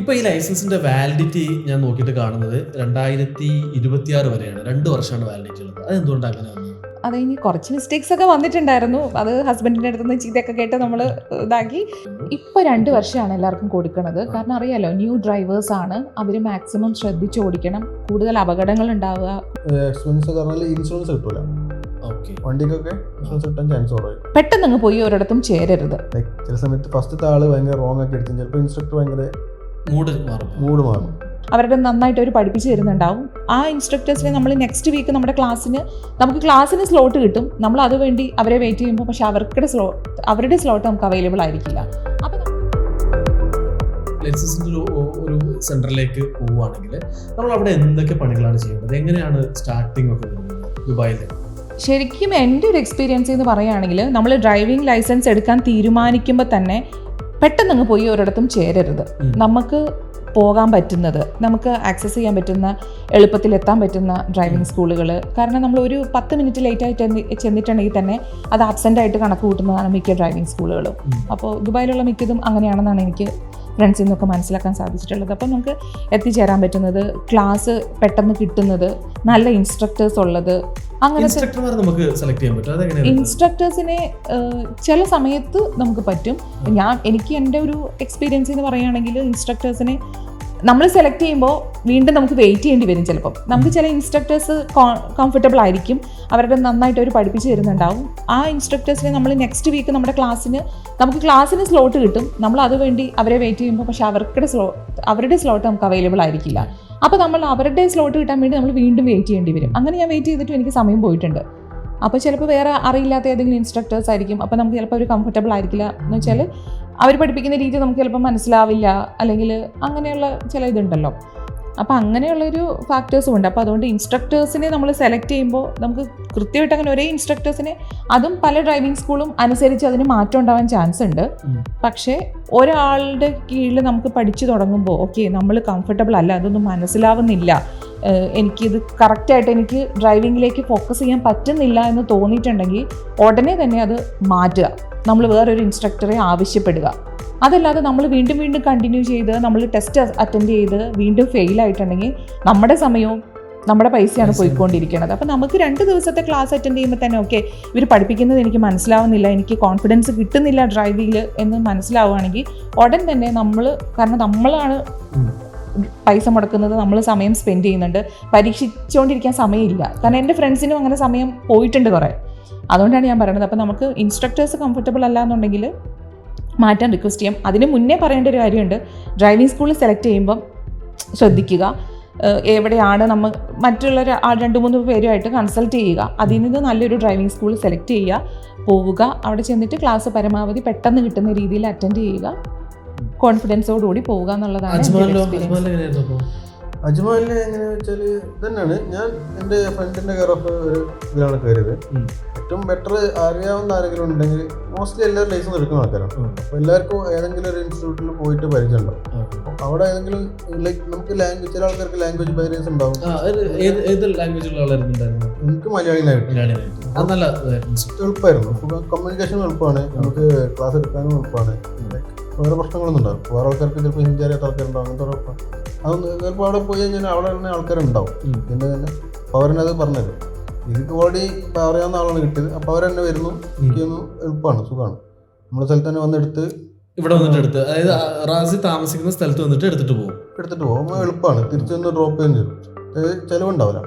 ഇപ്പൊ ഈ ലൈസൻസിന്റെ വാലിഡിറ്റി ഞാൻ നോക്കിയിട്ട് കാണുന്നത് രണ്ടായിരത്തി ഇരുപത്തിയാറ് വരെയാണ്. രണ്ട് വർഷമാണ് വാലിഡിറ്റി ഉള്ളത്. അതെന്തുകൊണ്ടാണ് അങ്ങനെ വന്നത്? അത് ഇനി കുറച്ച് മിസ്റ്റേക്സ് ഒക്കെ വന്നിട്ടുണ്ടായിരുന്നു. അത് ഹസ്ബൻഡിന്റെ അടുത്ത് നിന്ന് ചീത്തയൊക്കെ കേട്ട് നമ്മൾ ഇതാക്കി. ഇപ്പോൾ രണ്ട് വർഷമാണ് എല്ലാവർക്കും കൊടുക്കുന്നത് കാരണം അറിയാലോ ന്യൂ ഡ്രൈവേഴ്സ് ആണ്. അവർ മാക്സിമം ശ്രദ്ധിച്ച് ഓടിക്കണം. കൂടുതൽ അപകടങ്ങൾ ഉണ്ടാവുക. എക്സ്പെൻസ് ഇൻഷുറൻസ് കിട്ടൂല. വണ്ടിക്കൊക്കെ ഇൻഷുറൻസ് കിട്ടാൻ ചാൻസ് കുറവായി. പെട്ടെന്ന് അങ്ങ് പോയി ഒരിടത്തും ചേരരുത്. ചില സമയത്ത് ഫസ്റ്റ് ഭയങ്കര റോങ് ഒക്കെ എടുത്തു ചിലപ്പോൾ ഇൻസ്ട്രക്ടർ ഭയങ്കര മൂഡ് മാറും. മൂഡ് മാറും. അവരുടെ നന്നായിട്ട് അവർ പഠിപ്പിച്ചു തരുന്നുണ്ടാവും. ആ ഇൻസ്ട്രക്ടേഴ്സിനെ നമ്മൾ നെക്സ്റ്റ് വീക്ക് നമ്മുടെ ക്ലാസ്സിന് നമുക്ക് ക്ലാസ്സിന് സ്ലോട്ട് കിട്ടും. നമ്മൾ അതുവേണ്ടി അവരെ വെയിറ്റ് ചെയ്യുമ്പോൾ പക്ഷെ അവർക്കുടെ സ്ലോ അവരുടെ സ്ലോട്ട് നമുക്ക് അവൈലബിൾ ആയിരിക്കില്ല. അപ്പോൾ ലൈസൻസിന്റെ ഒരു ഒരു സെന്ററിലേക്ക് പോവുകയാണെങ്കിൽ നമ്മൾ അവിടെ എന്തൊക്കെ പണികളാണ് ചെയ്യേണ്ടത്? എങ്ങനെയാണ് സ്റ്റാർട്ടിംഗ് ഒക്കെ ദുബായിൽ ശരിക്കും എന്റെ ഒരു എക്സ്പീരിയൻസ് എന്ന് പറയുകയാണെങ്കിൽ നമ്മൾ ഡ്രൈവിംഗ് ലൈസൻസ് എടുക്കാൻ തീരുമാനിക്കുമ്പോൾ തന്നെ പെട്ടെന്ന് അങ്ങ് പോയി ഒരിടത്തും ചേരരുത്. നമുക്ക് പോകാൻ പറ്റുന്നത് നമുക്ക് ആക്സസ് ചെയ്യാൻ പറ്റുന്ന എളുപ്പത്തിൽ എത്താൻ പറ്റുന്ന ഡ്രൈവിംഗ് സ്കൂളുകൾ കാരണം നമ്മൾ ഒരു പത്ത് മിനിറ്റ് ലേറ്റ് ആയിട്ട് ചെന്നിട്ടുണ്ടെങ്കിൽ തന്നെ അത് ആബ്സെന്റ് ആയിട്ട് കണക്ക് കൂട്ടുന്നതാണ് മിക്ക ഡ്രൈവിംഗ് സ്കൂളുകളും അപ്പോൾ ദുബായിലുള്ള മിക്കതും അങ്ങനെയാണെന്നാണ് എനിക്ക് ഫ്രണ്ട്സിൽ നിന്നൊക്കെ മനസ്സിലാക്കാൻ സാധിച്ചിട്ടുള്ളത്. അപ്പോൾ നമുക്ക് എത്തിച്ചേരാൻ പറ്റുന്നത് ക്ലാസ് പെട്ടെന്ന് കിട്ടുന്നത് നല്ല ഇൻസ്ട്രക്ടേഴ്സ് ഉള്ളത് അങ്ങനെ നമുക്ക് സെലക്ട് ചെയ്യാൻ പറ്റും. ഇൻസ്ട്രക്ടേഴ്സിനെ ചില സമയത്ത് നമുക്ക് പറ്റും. ഞാൻ എനിക്ക് എന്റെ ഒരു എക്സ്പീരിയൻസ് എന്ന് പറയുകയാണെങ്കിൽ ഇൻസ്ട്രക്ടേഴ്സിനെ നമ്മൾ സെലക്ട് ചെയ്യുമ്പോൾ വീണ്ടും നമുക്ക് വെയിറ്റ് ചെയ്യേണ്ടി വരും ചിലപ്പം. നമുക്ക് ചില ഇൻസ്ട്രക്ടേഴ്സ് കംഫർട്ടബിൾ ആയിരിക്കും. അവരുടെ നന്നായിട്ട് അവർ പഠിപ്പിച്ച് തരുന്നുണ്ടാവും. ആ ഇൻസ്ട്രക്ടേഴ്സിനെ നമ്മൾ നെക്സ്റ്റ് വീക്ക് നമ്മുടെ ക്ലാസ്സിന് നമുക്ക് ക്ലാസ്സിന് സ്ലോട്ട് കിട്ടും. നമ്മൾ അതുവേണ്ടി അവരെ വെയിറ്റ് ചെയ്യുമ്പോൾ പക്ഷേ അവർക്കുടെ സ്ലോ അവരുടെ സ്ലോട്ട് നമുക്ക് അവൈലബിൾ ആയിരിക്കില്ല. അപ്പോൾ നമ്മൾ അവരുടെ സ്ലോട്ട് കിട്ടാൻ വേണ്ടി നമ്മൾ വീണ്ടും വെയിറ്റ് ചെയ്യേണ്ടി വരും. അങ്ങനെ ഞാൻ വെയിറ്റ് ചെയ്തിട്ടും എനിക്ക് സമയം പോയിട്ടുണ്ട്. അപ്പോൾ ചിലപ്പോൾ വേറെ അറിയില്ലാത്ത ഏതെങ്കിലും ഇൻസ്ട്രക്ടേഴ്സ് ആയിരിക്കും. അപ്പോൾ നമുക്ക് ചിലപ്പോൾ ഒരു കംഫർട്ടബിൾ ആയിരിക്കില്ല എന്ന് വെച്ചാൽ അവർ പഠിപ്പിക്കുന്ന രീതി നമുക്ക് ചിലപ്പോൾ മനസ്സിലാവില്ല. അല്ലെങ്കിൽ അങ്ങനെയുള്ള ചില ഇതുണ്ടല്ലോ. അപ്പോൾ അങ്ങനെയുള്ളൊരു ഫാക്ടേഴ്സും ഉണ്ട്. അപ്പോൾ അതുകൊണ്ട് ഇൻസ്ട്രക്ടേഴ്സിനെ നമ്മൾ സെലക്ട് ചെയ്യുമ്പോൾ നമുക്ക് കൃത്യമായിട്ട് അങ്ങനെ ഒരേ ഇൻസ്ട്രക്ടേഴ്സിനെ അതും പല ഡ്രൈവിംഗ് സ്കൂളും അനുസരിച്ച് അതിന് മാറ്റം ഉണ്ടാവാൻ ചാൻസ് ഉണ്ട്. പക്ഷേ ഒരാളുടെ കീഴിൽ നമുക്ക് പഠിച്ചു തുടങ്ങുമ്പോൾ ഓക്കെ നമ്മൾ കംഫർട്ടബിൾ അല്ല അതൊന്നും മനസ്സിലാവുന്നില്ല. എനിക്കിത് കറക്റ്റായിട്ട് എനിക്ക് ഡ്രൈവിങ്ങിലേക്ക് ഫോക്കസ് ചെയ്യാൻ പറ്റുന്നില്ല എന്ന് തോന്നിയിട്ടുണ്ടെങ്കിൽ ഉടനെ തന്നെ അത് മാറ്റുക. നമ്മൾ വേറൊരു ഇൻസ്ട്രക്ടറെ ആവശ്യപ്പെടുക. അതല്ലാതെ നമ്മൾ വീണ്ടും വീണ്ടും കണ്ടിന്യൂ ചെയ്ത് നമ്മൾ ടെസ്റ്റ് അറ്റൻഡ് ചെയ്ത് വീണ്ടും ഫെയിൽ ആയിട്ടുണ്ടെങ്കിൽ നമ്മുടെ സമയവും നമ്മുടെ പൈസയാണ് പൈസ. പോയിക്കൊണ്ടിരിക്കുന്നത്. അപ്പോൾ നമുക്ക് രണ്ട് ദിവസത്തെ ക്ലാസ് അറ്റൻഡ് ചെയ്യുമ്പോൾ തന്നെ ഓക്കെ ഇവർ പഠിപ്പിക്കുന്നത് എനിക്ക് മനസ്സിലാവുന്നില്ല എനിക്ക് കോൺഫിഡൻസ് കിട്ടുന്നില്ല ഡ്രൈവിങ്ങിൽ എന്ന് മനസ്സിലാവുകയാണെങ്കിൽ ഉടൻ തന്നെ നമ്മൾ കാരണം നമ്മളാണ് പൈസ മുടക്കുന്നത് നമ്മൾ സമയം സ്പെൻഡ് ചെയ്യുന്നുണ്ട്. പരീക്ഷിച്ചുകൊണ്ടിരിക്കാൻ സമയമില്ല. കാരണം എന്റെ ഫ്രണ്ട്സിനും അങ്ങനെ സമയം പോയിട്ടുണ്ട് കുറേ. അതുകൊണ്ടാണ് ഞാൻ പറയുന്നത്. അപ്പോൾ നമുക്ക് ഇൻസ്ട്രക്ടേഴ്സ് കംഫർട്ടബിൾ അല്ല എന്നുണ്ടെങ്കിൽ മാറ്റാൻ റിക്വസ്റ്റ് ചെയ്യാം. അതിന് മുന്നേ പറയേണ്ട ഒരു കാര്യമുണ്ട്. ഡ്രൈവിംഗ് സ്കൂൾ സെലക്ട് ചെയ്യുമ്പം ശ്രദ്ധിക്കുക. എവിടെയാണ് നമ്മൾ മറ്റുള്ള രണ്ട് മൂന്ന് പേരുമായിട്ട് കൺസൾട്ട് ചെയ്യുക. അതിൽ നിന്ന് നല്ലൊരു ഡ്രൈവിംഗ് സ്കൂൾ സെലക്ട് ചെയ്യുക. പോവുക. അവിടെ ചെന്നിട്ട് ക്ലാസ് പരമാവധി പെട്ടെന്ന് കിട്ടുന്ന രീതിയിൽ അറ്റൻഡ് ചെയ്യുക. കോൺഫിഡൻസോടുകൂടി പോവുക എന്നുള്ളതാണ് അജ്മാലിൽ എങ്ങനെയാ വെച്ചാൽ ഇതന്നെയാണ്. ഞാൻ എന്റെ ഫ്രണ്ടിന്റെ കെയർ ഓഫ് ഒരു ഇതിലാണ് കയറിയത്. ഏറ്റവും ബെറ്റർ അറിയാവുന്ന ആരെങ്കിലും ഉണ്ടെങ്കിൽ മോസ്റ്റ്ലി എല്ലാവരും ലൈസൻസ് എടുക്കുന്ന ആൾക്കാരാണ്. അപ്പൊ അപ്പോൾ എല്ലാവർക്കും ഏതെങ്കിലും ഒരു ഇൻസ്റ്റിറ്റ്യൂട്ടിൽ പോയിട്ട് പരിചയം ഉണ്ടാവും അപ്പോൾ അവിടെ ഏതെങ്കിലും ലൈക്ക് നമുക്ക് ലാംഗ്വേജ് ചില ആൾക്കാർക്ക് ലാംഗ്വേജ് ബാരിയേഴ്സ് ഉണ്ടാവും. എനിക്ക് മലയാളിയിലായിട്ട്. എളുപ്പമായിരുന്നു. കമ്മ്യൂണിക്കേഷൻ എളുപ്പമാണ്. നമുക്ക് ക്ലാസ് എടുക്കാനും എളുപ്പമാണ്. വേറെ പ്രശ്നങ്ങളൊന്നും ഉണ്ടാവും വേറെ ആൾക്കാർക്ക് ചിലപ്പോൾ ഹിന്ദി അറിയാത്ത ആൾക്കാരുണ്ടാവും അങ്ങനത്തെ അതൊന്ന് ചിലപ്പോൾ അവിടെ പോയി കഴിഞ്ഞാൽ അവിടെ തന്നെ ആൾക്കാരുണ്ടാവും. പിന്നെ തന്നെ അപ്പോൾ അവരെന്നത് പറഞ്ഞുതരും. എനിക്ക് ഓൾറെഡി അറിയാവുന്ന ആളാണ് കിട്ടിയത്. അപ്പോൾ അവരെന്നെ വരുന്നു എനിക്കൊന്ന് എളുപ്പമാണ് സുഖമാണ്. നമ്മുടെ സ്ഥലത്ത് തന്നെ വന്നെടുത്ത് ഇവിടെ വന്നിട്ട് എടുത്ത് അതായത് റാസി താമസിക്കുന്ന സ്ഥലത്ത് വന്നിട്ട് എടുത്തിട്ട് പോകും. എടുത്തിട്ട് പോകും. എളുപ്പമാണ്. തിരിച്ചൊന്ന് ഡ്രോപ്പ് ചെയ്യുകയും ചെയ്യും. ചെലവുണ്ടാവില്ല.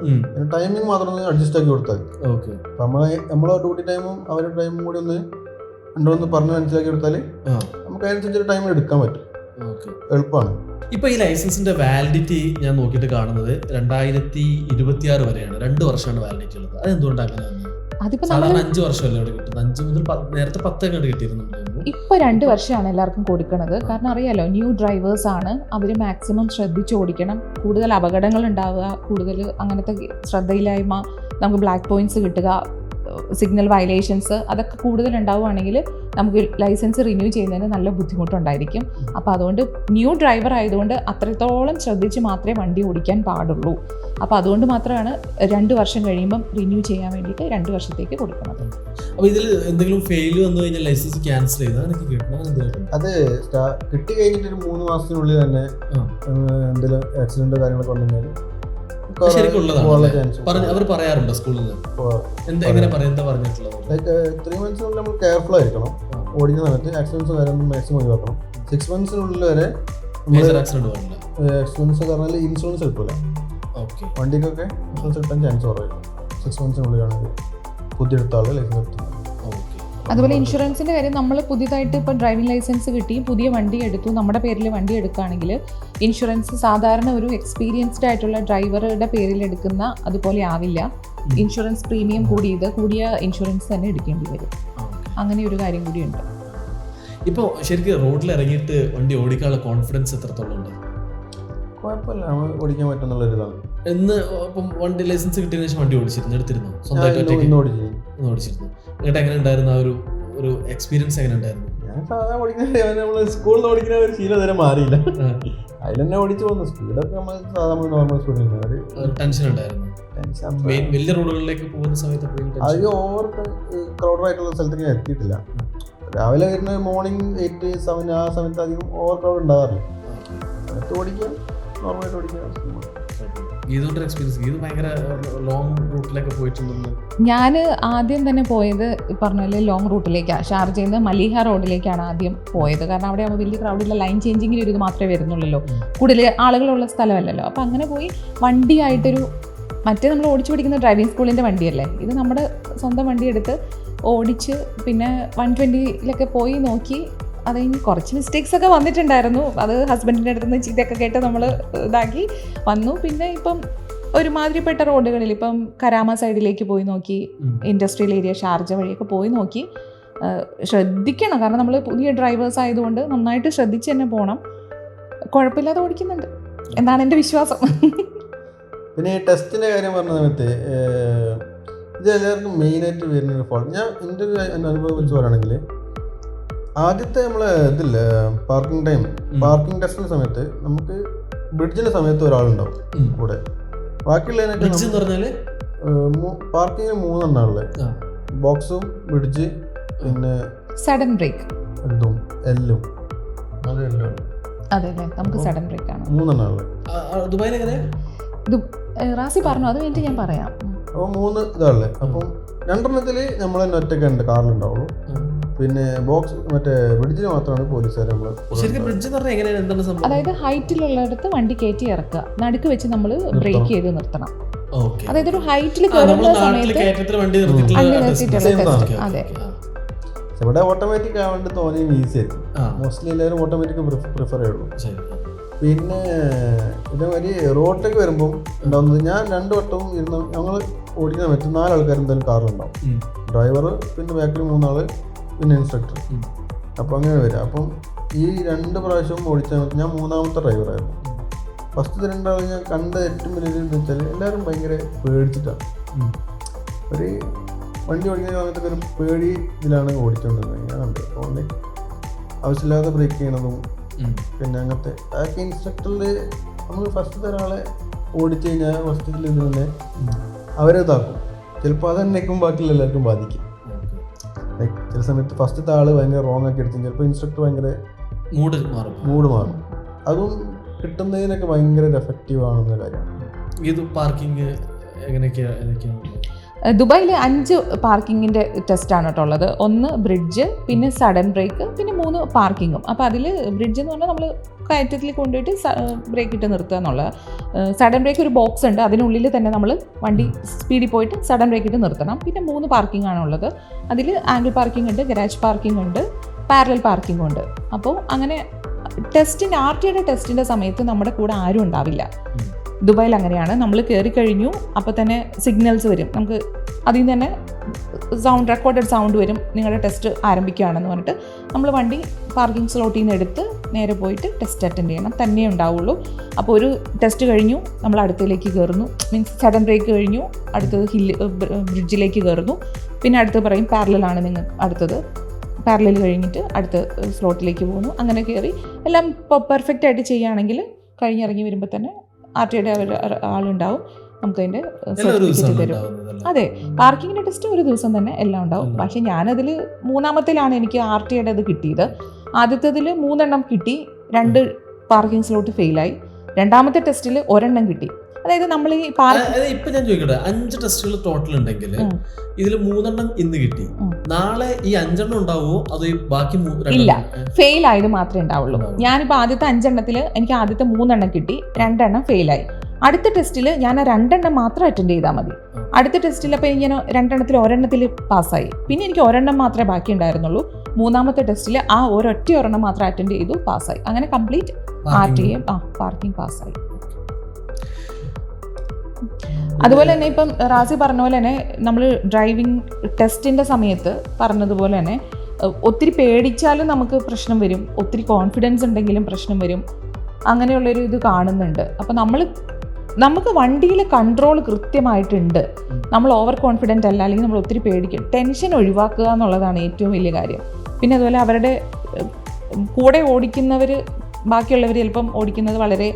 ടൈമിംഗ് മാത്രം ഒന്ന് അഡ്ജസ്റ്റ് ആക്കി കൊടുത്താൽ മതി. ഓക്കെ നമ്മളെ നമ്മളെ ഡ്യൂട്ടി ടൈമും അവരുടെ ടൈമും കൂടി ഒന്ന് രണ്ടൊന്ന് പറഞ്ഞ് മനസ്സിലാക്കി എടുത്താൽ നമുക്ക് അതിനനുസരിച്ച് ടൈം എടുക്കാൻ പറ്റും. ഓക്കെ. എളുപ്പമാണ്. ഇപ്പൊ ഈ ലൈസൻസിന്റെ വാലിഡിറ്റി ഞാൻ നോക്കിയിട്ട് കാണുന്നത് രണ്ടായിരത്തി ഇരുപത്തി ആറ് വരെയാണ്. രണ്ട് വർഷമാണ് വാലിഡിറ്റി ഉള്ളത്. അതെന്തുകൊണ്ടാണ് അങ്ങനെ വന്നത്? സാധാരണ അഞ്ച് വർഷമല്ലേ കിട്ടുന്നത്? അഞ്ച് മുതൽ പ- നേരത്തെ പത്ത് അങ്ങോട്ട് കിട്ടിയിരുന്നു ഇപ്പോൾ രണ്ട് വർഷമാണ് എല്ലാവർക്കും കൊടുക്കുന്നത് കാരണം അറിയാലോ ന്യൂ ഡ്രൈവേഴ്സ് ആണ്. അവർ മാക്സിമം ശ്രദ്ധിച്ച് ഓടിക്കണം. കൂടുതൽ അപകടങ്ങൾ ഉണ്ടാവുക കൂടുതൽ അങ്ങനത്തെ ശ്രദ്ധയില്ലായ്മ നമുക്ക് ബ്ലാക്ക് പോയിന്റ്സ് കിട്ടുക സിഗ്നൽ വയലേഷൻസ് അതൊക്കെ കൂടുതൽ ഉണ്ടാവുകയാണെങ്കിൽ നമുക്ക് ലൈസൻസ് റിന്യൂ ചെയ്യുന്നതിന് നല്ല ബുദ്ധിമുട്ടുണ്ടായിരിക്കും. അപ്പോൾ അതുകൊണ്ട് ന്യൂ ഡ്രൈവർ ആയതുകൊണ്ട് അത്രത്തോളം ശ്രദ്ധിച്ച് മാത്രമേ വണ്ടി ഓടിക്കാൻ പാടുള്ളൂ. അപ്പോൾ അതുകൊണ്ട് മാത്രമാണ് രണ്ട് വർഷം കഴിയുമ്പം റിന്യൂ ചെയ്യാൻ വേണ്ടിയിട്ട് രണ്ട് വർഷത്തേക്ക് കൊടുക്കുന്നത്. അപ്പോൾ ഇതിൽ എന്തെങ്കിലും ഫെയിൽ വന്നു കഴിഞ്ഞാൽ ലൈസൻസ് ക്യാൻസൽ ചെയ്താൽ എനിക്ക് കിട്ടണം അങ്ങനെ എന്തെങ്കിലും അത് കിട്ടി കഴിഞ്ഞിട്ട് ഒരു മൂന്ന് മാസത്തിനുള്ളിൽ തന്നെ. എന്തെങ്കിലും ആക്സിഡന്റോ കാര്യങ്ങളൊക്കെ വന്നു കഴിഞ്ഞാൽ അത് ശരിക്കും ഉള്ളതാണ് പോകാനുള്ള അല്ലേ? ചാൻസ് പറഞ്ഞ് അവർ പറയാറുണ്ടോ സ്കൂളിൽ എന്താ എങ്ങനെ പറയാ? എന്താ പറഞ്ഞിട്ടുള്ളത്? ത്രീ മന്ത്സിനുള്ളിൽ നമ്മൾ കെയർഫുൾ ആയിരിക്കണം. ഓടിക്കുന്ന സമയത്ത് ആക്സിഡൻസ് കാര്യമൊന്നും മാക്സിമം ഒഴിവാക്കണം. സിക്സ് മന്ത്സിനുള്ളിൽ വരെ ആക്സിഡന്റ് ആക്സിഡൻസ് പറഞ്ഞാൽ ഇൻഷുറൻസ് കിട്ടൂല ഓക്കെ വണ്ടിക്കൊക്കെ ഇൻഷുറൻസ് കിട്ടാൻ ചാൻസ് കുറവായിരിക്കും. സിക്സ് മന്ത്സിനുള്ളിലാണെങ്കിൽ പുതിയെടുത്ത ആൾ ലൈസൻസ് എടുത്തു അതുപോലെ ഇൻഷുറൻസിന്റെ കാര്യം നമ്മൾ പുതിയതായിട്ട് ഇപ്പോൾ ഡ്രൈവിംഗ് ലൈസൻസ് കിട്ടി പുതിയ വണ്ടി എടുത്തു. നമ്മുടെ പേരിൽ വണ്ടി എടുക്കുകയാണെങ്കിൽ ഇൻഷുറൻസ് സാധാരണ ഒരു എക്സ്പീരിയൻസ്ഡ് ആയിട്ടുള്ള ഡ്രൈവറുടെ പേരിൽ എടുക്കുന്ന അതുപോലെ ആവില്ല. ഇൻഷുറൻസ് പ്രീമിയം കൂടിയത് കൂടിയ ഇൻഷുറൻസ് തന്നെ എടുക്കേണ്ടി വരും. അങ്ങനെ ഒരു കാര്യം കൂടിയുണ്ട് ഇപ്പോൾ ശരിക്കും റോഡിൽ ഇറങ്ങിയിട്ട് വണ്ടി ഓടിക്കാനുള്ള കോൺഫിഡൻസ് എത്രത്തോളം ഉണ്ട്? കുഴപ്പമില്ല. നമ്മൾ ഓടിക്കാൻ പറ്റുന്നുള്ളൊരു ഇതാണ് എന്ന് ഇപ്പം വണ്ടി ലൈസൻസ് കിട്ടിയതിനു ശേഷം വണ്ടി ഓടിച്ചിരുന്നു എടുത്തിരുന്നു. സ്വന്തമായിട്ട് ഓടിച്ചിരുന്നു. എന്നിട്ട് എങ്ങനെ ഉണ്ടായിരുന്നു ആ ഒരു ഒരു എക്സ്പീരിയൻസ് എങ്ങനെ ഉണ്ടായിരുന്നു? ഞാൻ സാധാരണ ഓടിക്കുന്ന നമ്മൾ സ്കൂളിൽ ഓടിക്കുന്ന ഒരു ശീലം മാറിയില്ല. ആ, അതിൽ തന്നെ ഓടിച്ചു പോകുന്നു. സ്പീഡൊക്കെ നമ്മൾ സാധാരണ നോർമൽ സ്പീഡിൽ ഒരു ഒരു ടെൻഷൻ ഉണ്ടായിരുന്നു. വലിയ റോഡുകളിലേക്ക് പോകുന്ന സമയത്ത് എപ്പോഴും ടെൻഷൻ അധികം ഓവർ ക്രൗഡഡ് ആയിട്ടുള്ള സ്ഥലത്തേക്ക് ഞാൻ എത്തിയിട്ടില്ല. രാവിലെ വരുന്ന മോർണിംഗ് എയ്റ്റ് സെവൻ ആ സമയത്ത് അധികം ഓവർ ക്രൗഡ് ഉണ്ടാവാറില്ല. ഓടിക്കാൻ നോർമലായിട്ട് ഓടിക്കാൻ ഗീതുവിന്റെ എക്സ്പീരിയൻസ് ഗീത് ഭയങ്കര ലോങ് റൂട്ടിലൊക്കെ പോയിട്ടുണ്ടെന്ന്. ഞാൻ ആദ്യം തന്നെ പോയത് പറഞ്ഞ പോലെ ലോങ് റൂട്ടിലേക്കാണ് ഷാർജയിൽ നിന്ന് മലീഹ റോഡിലേക്കാണ് ആദ്യം പോയത്. കാരണം അവിടെ ആകുമ്പോൾ വലിയ ക്രൗഡില്ല ലൈൻ ചേഞ്ചിങ്ങിന് ഒരു ഇത് മാത്രമേ വരുന്നുള്ളൂ കൂടുതൽ ആളുകളുള്ള സ്ഥലമല്ലല്ലോ. അപ്പോൾ അങ്ങനെ പോയി വണ്ടിയായിട്ടൊരു മറ്റേ നമ്മൾ ഓടിച്ചു പഠിക്കുന്ന ഡ്രൈവിംഗ് സ്കൂളിന്റെ വണ്ടിയല്ലേ? ഇത് നമ്മുടെ സ്വന്തം വണ്ടി എടുത്ത് ഓടിച്ച് പിന്നെ വൺ ട്വന്റിയിലൊക്കെ പോയി നോക്കി അത് കഴിഞ്ഞ് കുറച്ച് മിസ്റ്റേക്സ് ഒക്കെ വന്നിട്ടുണ്ടായിരുന്നു. അത് ഹസ്ബൻഡിന്റെ അടുത്ത് നിന്ന് ചീത്തയൊക്കെ കേട്ട് നമ്മൾ ഇതാക്കി വന്നു. പിന്നെ ഇപ്പം ഒരുമാതിരിപ്പെട്ട റോഡുകളിൽ ഇപ്പം കരാമ സൈഡിലേക്ക് പോയി നോക്കി ഇൻഡസ്ട്രിയൽ ഏരിയ ഷാർജ വഴിയൊക്കെ പോയി നോക്കി ശ്രദ്ധിക്കണം. കാരണം നമ്മൾ പുതിയ ഡ്രൈവേഴ്സ് ആയതുകൊണ്ട് നന്നായിട്ട് ശ്രദ്ധിച്ച് തന്നെ പോകണം കുഴപ്പമില്ലാതെ ഓടിക്കുന്നുണ്ട്. എന്നാണ് എന്റെ വിശ്വാസം. പിന്നെ ഈ ടെസ്റ്റിന്റെ കാര്യം പറഞ്ഞ സമയത്ത് ഇത് എല്ലാവർക്കും മെയിനായിട്ട് വരുന്ന ഒരു ഫോൾട്ട് ഞാൻ എന്റെ ഒരു അനുഭവം വെച്ച് പറയുകയാണെങ്കിൽ ആദ്യത്തെ നമ്മൾ ഇതില്ലേ പാർക്കിംഗ് ടൈം. പാർക്കിംഗ് ടെസ്റ്റിന്റെ സമയത്ത് നമുക്ക് ബ്രിഡ്ജിന്റെ സമയത്ത് ഒരാളുണ്ടാവും. കൂടെ. ബാക്കിയുള്ളതിനൊക്കെ ബ്രിഡ്ജ് എന്ന് പറഞ്ഞാൽ? പാർക്കിങ്ങിന് മൂന്നെണ്ണം ഉള്ളത് ആ, ബോക്സും ബ്രിഡ്ജ് പിന്നെ സഡൻ ബ്രേക്ക് ഇതും എല്ലും. അത് എല്ലും അതെ അതെ. നമുക്ക് സഡൻ ബ്രേക്ക് ആണ്. ദുബായിൽ എങ്ങനെ? റാസി പറഞ്ഞു. അത് കഴിഞ്ഞിട്ട് ഞാൻ പറയാം. അപ്പോൾ മൂന്ന് ഇതാണല്ലേ അപ്പം രണ്ടെണ്ണത്തിൽ നമ്മൾ തന്നെ കാറിലുണ്ടാവുള്ളൂ. പിന്നെ ബോക്സ് മറ്റേ ബ്രിഡ്ജിന് മാത്രമാണ് പോലീസുകാർ നമ്മൾ ശരിക്കും ബ്രിഡ്ജ് എന്ന് പറഞ്ഞാൽ എങ്ങനെയാണ്? എന്താണ് സംഭവം? അതായത് ഹൈറ്റിലുള്ളിടത്ത് വണ്ടി കയറ്റി ഇറക്കുക. നടുക്ക് വെച്ച് നമ്മൾ ബ്രേക്ക് ചെയ്ത് നിർത്തണം. ഓക്കെ അതായത് ഒരു ഹൈറ്റിൽ കയറുന്ന സമയത്ത് വണ്ടി അങ്ങനെ നിർത്തിയിട്ടുള്ള test. അതെ. ഇവിടെ ഓട്ടോമാറ്റിക് ആവേണ്ട തോന്നിയും ഈസി ആയിരിക്കും. ആ, മോസ്റ്റ്ലി എല്ലാവരും ഓട്ടോമാറ്റിക് പ്രിഫർ ചെയ്യുള്ളൂ. ശരി. പിന്നെ ഇതേമാതിരി റോഡിലേക്ക് വരുമ്പം ഉണ്ടാവുന്നത് ഞാൻ രണ്ട് വട്ടവും ഇരുന്ന് ഞങ്ങൾ ഓടിക്കുന്ന മറ്റു നാല് ആൾക്കാർ എന്തായാലും കാറിലുണ്ടാവും ഉം. ഡ്രൈവർ പിന്നെ ബാക്കിൽ മൂന്നാൾ പിന്നെ ഇൻസ്ട്രക്ടർ. അപ്പോൾ അങ്ങനെ വരിക അപ്പം ഈ രണ്ട് പ്രാവശ്യം ഓടിച്ച സമയത്ത് ഞാൻ മൂന്നാമത്തെ ഡ്രൈവറായിരുന്നു ഫസ്റ്റ് രണ്ടാമത് ഞാൻ കണ്ട ഏറ്റവും വലിയ എന്ന് വെച്ചാൽ എല്ലാവരും ഭയങ്കര പേടിച്ചിട്ടാണ്. ഒരു വണ്ടി ഓടിക്കുന്ന സമയത്തൊക്കെ ഒരു പേടി ഇതിലാണ് ഓടിച്ചുകൊണ്ടിരുന്നത് ഞാൻ കണ്ടത് അപ്പോൾ ആവശ്യമില്ലാതെ ബ്രേക്ക് ചെയ്യണതും പിന്നെ അങ്ങനത്തെ അതൊക്കെ ഇൻസ്ട്രക്ടറിൽ നമ്മൾ ഫസ്റ്റ് ഒരാളെ ഓടിച്ചു കഴിഞ്ഞാൽ ഫസ്റ്റ് ഇതിൽ തന്നെ. അവരെ ഇതാക്കും ചിലപ്പോൾ അതെന്നേക്കും തന്നെക്കും ബാക്കിയുള്ള എല്ലാവർക്കും ബാധിക്കും. ലൈക്ക് ചില സമയത്ത് ഫസ്റ്റത്തെ ആൾ ഭയങ്കര റോങ് ആക്കി എടുത്തു ചിലപ്പോൾ ഇൻസ്ട്രക്ടർ ഭയങ്കര മൂഡ് മാറും. മൂഡ് മാറും. അതും കിട്ടുന്നതിനൊക്കെ ഭയങ്കര എഫക്റ്റീവ് ആണെന്ന കാര്യമാണ് ഇത് പാർക്കിംഗ് എങ്ങനെയൊക്കെയാ ഏതൊക്കെയാണ് ദുബായിൽ അഞ്ച് പാർക്കിങ്ങിന്റെ ടെസ്റ്റാണ് കേട്ടോ ഉള്ളത്. ഒന്ന് ബ്രിഡ്ജ് പിന്നെ സഡൻ ബ്രേക്ക് പിന്നെ മൂന്ന് പാർക്കിങ്ങും. അപ്പോൾ അതിൽ ബ്രിഡ്ജ് എന്ന് പറഞ്ഞാൽ നമ്മൾ കയറ്റത്തിൽ കൊണ്ടുപോയിട്ട് ബ്രേക്ക് ഇട്ട് നിർത്തുക എന്നുള്ളത്. സഡൻ ബ്രേക്ക് ഒരു ബോക്സ് ഉണ്ട്. അതിനുള്ളിൽ തന്നെ നമ്മൾ വണ്ടി സ്പീഡിൽ പോയിട്ട് സഡൻ ബ്രേക്ക് ഇട്ട് നിർത്തണം. പിന്നെ മൂന്ന് പാർക്കിംഗ് ആണുള്ളത് അതിൽ ആംഗിൾ പാർക്കിംഗ് ഉണ്ട് ഗരാജ് പാർക്കിംഗ് ഉണ്ട് പാരലൽ പാർക്കിംഗ് ഉണ്ട്. അപ്പോൾ അങ്ങനെ ടെസ്റ്റിന്റെ ആർ ടിയുടെ ടെസ്റ്റിന്റെ സമയത്ത് നമ്മുടെ കൂടെ ആരും ഉണ്ടാവില്ല. ദുബായിൽ അങ്ങനെയാണ്. നമ്മൾ കയറി കഴിഞ്ഞു അപ്പോൾ തന്നെ സിഗ്നൽസ് വരും. നമുക്ക് അതിൽ നിന്ന് തന്നെ സൗണ്ട് റെക്കോർഡഡ് സൗണ്ട് വരും. നിങ്ങളുടെ ടെസ്റ്റ് ആരംഭിക്കുകയാണെന്ന് പറഞ്ഞിട്ട് നമ്മൾ വണ്ടി പാർക്കിംഗ് സ്ലോട്ടിൽ നിന്ന് എടുത്ത് നേരെ പോയിട്ട് ടെസ്റ്റ് അറ്റൻഡ് ചെയ്യണം. തന്നെ ഉണ്ടാവുള്ളൂ. അപ്പോൾ ഒരു ടെസ്റ്റ് കഴിഞ്ഞു നമ്മൾ അടുത്തതിലേക്ക് കയറുന്നു മീൻസ് സഡൻ ബ്രേക്ക് കഴിഞ്ഞു അടുത്തത് ഹില്ല് ബ്രിഡ്ജിലേക്ക് കയറുന്നു പിന്നെ അടുത്ത് പറയും പാരലാണ് നിങ്ങൾ അടുത്തത്. പാരലൽ കഴിഞ്ഞിട്ട് അടുത്ത സ്ലോട്ടിലേക്ക് പോകുന്നു. അങ്ങനെ കയറി എല്ലാം പെർഫെക്റ്റ് ആയിട്ട് ചെയ്യുകയാണെങ്കിൽ കഴിഞ്ഞിറങ്ങി വരുമ്പോൾ തന്നെ ആർ ടി ഐയുടെ അവർ ആളുണ്ടാവും. നമുക്കതിന്റെ സർട്ടിഫിക്കറ്റ് തരും. അതെ പാർക്കിങ്ങിന്റെ ടെസ്റ്റ് ഒരു ദിവസം തന്നെ എല്ലാം ഉണ്ടാവും. പക്ഷേ ഞാനതിൽ മൂന്നാമത്തിലാണ് എനിക്ക് ആർ ടി ഐയുടെ അത് കിട്ടിയത്. ആദ്യത്തേതിൽ മൂന്നെണ്ണം കിട്ടി. രണ്ട് പാർക്കിംഗ് സ്ലോട്ട് ഫെയിലായി. രണ്ടാമത്തെ ടെസ്റ്റിൽ ഒരെണ്ണം കിട്ടി. അതായത് നമ്മൾ ഈ ഇപ്പൊ ഞാൻ ചോദിക്കട്ടെ? അഞ്ച് ടെസ്റ്റുകൾ ടോട്ടൽ ഉണ്ടെങ്കിൽ. ഇതിൽ മൂന്നെണ്ണം ഇന്ന് കിട്ടി. നാളെ ഈ അഞ്ചെണ്ണം ഉണ്ടാവുമോ അതോ ബാക്കി ഇല്ല. ഫെയിൽ ആയത് മാത്രമേ ഉണ്ടാവുള്ളൂ. ഞാനിപ്പോ ആദ്യത്തെ അഞ്ചെണ്ണത്തിൽ എനിക്ക് ആദ്യത്തെ മൂന്നെണ്ണം കിട്ടി. രണ്ടെണ്ണം ഫെയിലായി അടുത്ത ടെസ്റ്റിൽ ഞാൻ ആ രണ്ടെണ്ണം മാത്രം അറ്റൻഡ് ചെയ്താൽ മതി. അടുത്ത ടെസ്റ്റിൽ അപ്പോൾ ഇങ്ങനെ രണ്ടെണ്ണത്തിൽ ഒരെണ്ണത്തിൽ പാസ്സായി പിന്നെ എനിക്ക് ഒരെണ്ണം മാത്രമേ ബാക്കി ഉണ്ടായിരുന്നുള്ളൂ. മൂന്നാമത്തെ ടെസ്റ്റിൽ ആ ഒരൊറ്റ ഒരെണ്ണം മാത്രം അറ്റൻഡ് ചെയ്തു പാസ്സായി അങ്ങനെ കംപ്ലീറ്റ് ആർ ടി. എം ആ പാർക്കിംഗ് പാസ്സായി അതുപോലെ തന്നെ ഇപ്പം റാസി പറഞ്ഞ പോലെ തന്നെ നമ്മൾ ഡ്രൈവിംഗ് ടെസ്റ്റിന്റെ സമയത്ത് പറഞ്ഞതുപോലെ തന്നെ ഒത്തിരി പേടിച്ചാലും നമുക്ക് പ്രശ്നം വരും. ഒത്തിരി കോൺഫിഡൻസ് ഉണ്ടെങ്കിലും പ്രശ്നം വരും. അങ്ങനെയുള്ളൊരു ഇത് കാണുന്നുണ്ട്. അപ്പോൾ നമ്മൾ നമുക്ക് വണ്ടിയിൽ കൺട്രോൾ കൃത്യമായിട്ടുണ്ട്. നമ്മൾ ഓവർ കോൺഫിഡന്റ് അല്ല അല്ലെങ്കിൽ നമ്മൾ ഒത്തിരി പേടിക്കും. ടെൻഷൻ ഒഴിവാക്കുക എന്നുള്ളതാണ് ഏറ്റവും വലിയ കാര്യം. പിന്നെ അതുപോലെ അവരുടെ കൂടെ ഓടിക്കുന്നവർ ബാക്കിയുള്ളവർ ചിലപ്പം ഓടിക്കുന്നത് വളരെ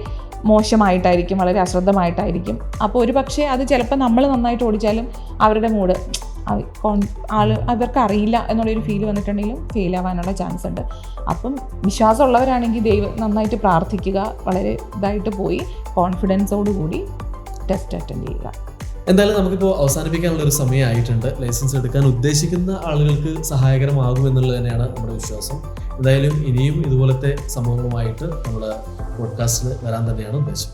മോശമായിട്ടായിരിക്കും വളരെ അശ്രദ്ധമായിട്ടായിരിക്കും. അപ്പോൾ ഒരു പക്ഷേ അത് ചിലപ്പോൾ നമ്മൾ നന്നായിട്ട് ഓടിച്ചാലും അവരുടെ മൂഡ് ആൾ അവർക്ക് അറിയില്ല എന്നുള്ളൊരു ഫീൽ വന്നിട്ടുണ്ടെങ്കിലും ഫെയിൽ ആവാനുള്ള ചാൻസ് ഉണ്ട്. അപ്പം വിശ്വാസമുള്ളവരാണെങ്കിൽ ദൈവം നന്നായിട്ട് പ്രാർത്ഥിക്കുക വളരെ ഇതായിട്ട് പോയി കോൺഫിഡൻസോടുകൂടി ടെസ്റ്റ് അറ്റൻഡ് ചെയ്യുക. എന്തായാലും നമുക്കിപ്പോൾ അവസാനിപ്പിക്കാനുള്ള ഒരു സമയമായിട്ടുണ്ട്. ലൈസൻസ് എടുക്കാൻ ഉദ്ദേശിക്കുന്ന ആളുകൾക്ക് സഹായകരമാകും എന്നുള്ളത് തന്നെയാണ് നമ്മുടെ വിശ്വാസം. എന്തായാലും ഇനിയും ഇതുപോലത്തെ സംഭവങ്ങളുമായിട്ട് നമ്മുടെ പോഡ്കാസ്റ്റിൽ വരാൻ തന്നെയാണ് ഉദ്ദേശം.